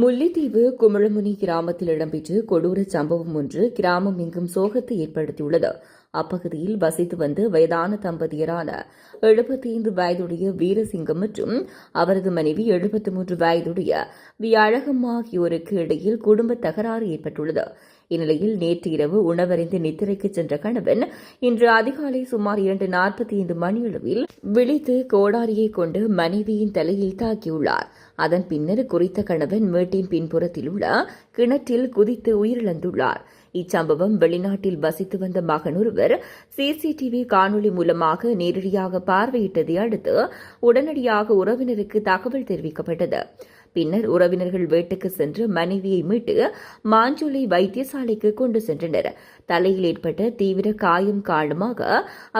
முல்லைத்தீவு குமிழமுனி கிராமத்தில் இடம்பெற்ற கொடூர சம்பவம் ஒன்று கிராமம் எங்கும் சோகத்தை ஏற்படுத்தியுள்ளது. அப்பகுதியில் வசித்து வந்த வயதான தம்பதியரான எழுபத்தி ஐந்து வயதுடைய வீரசிங்கம் மற்றும் அவரது மனைவி எழுபத்தி மூன்று வயதுடைய வி ஆகியோருக்கு இடையில் குடும்ப தகராறு ஏற்பட்டுள்ளது. இந்நிலையில் நேற்று இரவு உணவறிந்து நித்திரைக்கு சென்ற கணவன் இன்று அதிகாலை சுமார் இரண்டு நாற்பத்தி ஐந்து மணியளவில் விழித்து கோடாரியை கொண்டு மனைவியின் தலையில் தாக்கியுள்ளார். அதன் பின்னர் குறித்த கணவன் மேட்டின் பின்புறத்தில் உள்ள கிணற்றில் குதித்து உயிரிழந்துள்ளார். இச்சம்பவம் வெளிநாட்டில் வசித்து வந்த மகன் ஒருவர் சிசிடிவி காணொலி மூலமாக நேரடியாக பார்வையிட்டதை அடுத்து உடனடியாக உறவினருக்கு தகவல் தெரிவிக்கப்பட்டது. பின்னர் உறவினர்கள் வீட்டுக்கு சென்று மனைவியை மீட்டு மாஞ்சோலை வைத்தியசாலைக்கு கொண்டு சென்றனர். தலையில் ஏற்பட்ட தீவிர காயம் காரணமாக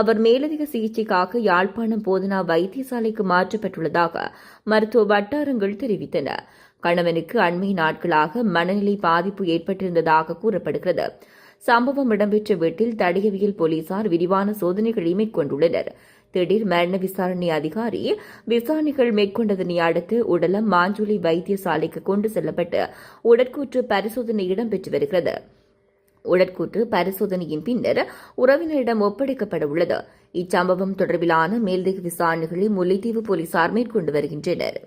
அவர் மேலதிக சிகிச்சைக்காக யாழ்ப்பாணம் போதனா வைத்தியசாலைக்கு மாற்றப்பட்டுள்ளதாக மருத்துவ வட்டாரங்கள் தெரிவித்தன. கணவனுக்கு அண்மை நாட்களாக மனநிலை பாதிப்பு ஏற்பட்டிருந்ததாக கூறப்படுகிறது. சம்பவம் இடம்பெற்ற வீட்டில் தடயவியல் போலீசார் விரிவான சோதனைகளை மேற்கொண்டுள்ளனர். திடீர் மரண விசாரணை அதிகாரி விசாரணைகள் மேற்கொண்டதனை அடுத்து உடலம் மாஞ்சுளி வைத்தியசாலைக்கு கொண்டு செல்லப்பட்டு உடற்கூற்று பரிசோதனை இடம்பெற்று வருகிறது. உடற்கூற்று பரிசோதனையின் பின்னர் உறவினரிடம் ஒப்படைக்கப்பட உள்ளது. இச்சம்பவம் தொடர்பிலான மேல்திக விசாரணைகளை முல்லைத்தீவு போலீசார் மேற்கொண்டு வருகின்றனர்.